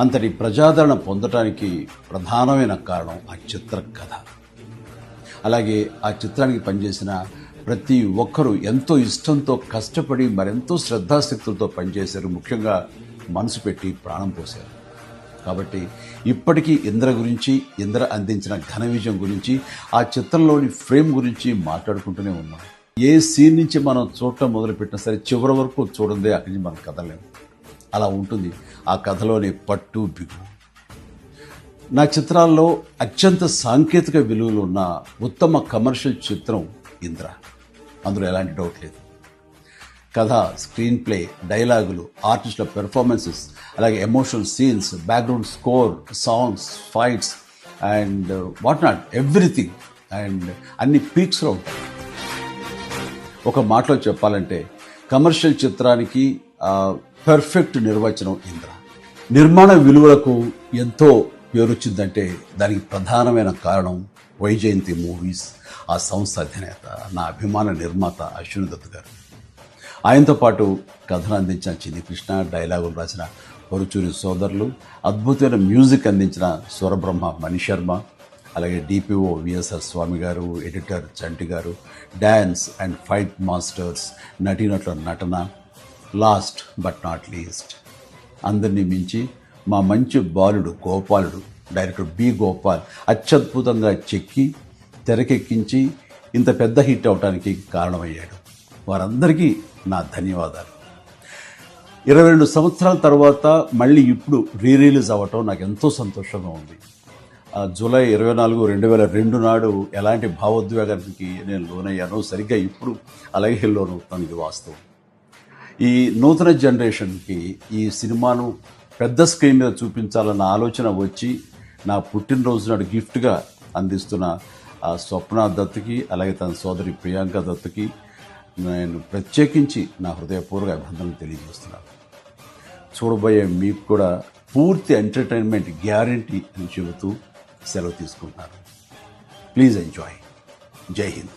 అంతటి ప్రజాదరణ పొందటానికి ప్రధానమైన కారణం ఆ చిత్ర కథ. అలాగే ఆ చిత్రానికి పనిచేసిన ప్రతి ఒక్కరూ ఎంతో ఇష్టంతో కష్టపడి మరెంతో శ్రద్ధాశక్తులతో పనిచేశారు. ముఖ్యంగా మనసు పెట్టి ప్రాణం పోశారు. కాబట్టి ఇప్పటికీ ఇంద్ర గురించి ఇంద్ర అందించిన ఘన విజయం గురించి ఆ చిత్రంలోని ఫ్రేమ్ గురించి మాట్లాడుకుంటూనే ఉన్నాం. ఏ సీన్ నుంచి మనం చూడటం మొదలుపెట్టినా సరే చివరి వరకు చూడందే అక్కడి నుంచి మనం కదలేము అలా ఉంటుంది. ఆ కథలోని పట్టు బిగు. నా చిత్రాల్లో అత్యంత సాంకేతిక విలువలు ఉన్న ఉత్తమ కమర్షియల్ చిత్రం ఇంద్ర. అందులో ఎలాంటి డౌట్ లేదు. కథ స్క్రీన్ ప్లే డైలాగులు ఆర్టిస్టుల పెర్ఫార్మెన్సెస్ అలాగే emotional scenes background score songs fights and what not everything. And అన్ని పీక్స్లో ఉంటాయి. ఒక మాటలో చెప్పాలంటే కమర్షియల్ చిత్రానికి పర్ఫెక్ట్ నిర్వచనం ఇంద్ర. నిర్మాణ విలువలకు ఎంతో పేరొచ్చిందంటే దానికి ప్రధానమైన కారణం వైజయంతి మూవీస్ ఆ సంస్థ అధినేత నా అభిమాన నిర్మాత అశ్విని దత్ గారు. ఆయనతో పాటు కథను అందించిన చిన్ని కృష్ణ డైలాగులు రాసిన పరుచూరి సోదరులు అద్భుతమైన మ్యూజిక్ అందించిన స్వరబ్రహ్మ మణిశర్మ అలాగే డిపిఓ విఎస్ఆర్ స్వామి గారు ఎడిటర్ చంటి గారు డ్యాన్స్ అండ్ ఫైట్ మాస్టర్స్ నటీనటుల నటన లాస్ట్ బట్ నాట్ లీస్ట్. అందరినీ మించి మా మంచి బాలుడు గోపాలుడు డైరెక్టర్ బి గోపాల్ అత్యద్భుతంగా చెక్కి తెరకెక్కించి ఇంత పెద్ద హిట్ అవడానికి కారణమయ్యాడు. వారందరికీ నా ధన్యవాదాలు. ఇరవై రెండు సంవత్సరాల తర్వాత మళ్ళీ ఇప్పుడు రీ రిలీజ్ అవ్వటం నాకు ఎంతో సంతోషంగా ఉంది. జూలై ఇరవై నాలుగు రెండు వేల రెండు నాడు ఎలాంటి భావోద్వేగానికి నేను లోనయ్యానో సరిగ్గా ఇప్పుడు అలాగే లోనవుతాను ఇది వాస్తవం. ఈ నూతన జనరేషన్కి ఈ సినిమాను పెద్ద స్క్రీన్ మీద చూపించాలన్న ఆలోచన వచ్చి నా పుట్టినరోజు నాడు గిఫ్ట్గా అందిస్తున్న ఆ స్వప్న దత్తుకి అలాగే తన సోదరి ప్రియాంక దత్తుకి నేను ప్రత్యేకించి నా హృదయపూర్వక అభినందనలు తెలియజేస్తున్నాను. చూడబోయే మీకు కూడా పూర్తి ఎంటర్టైన్మెంట్ గ్యారంటీ అని చెబుతూ సెలవు తీసుకుంటున్నాను. Please enjoy. Jai Hind.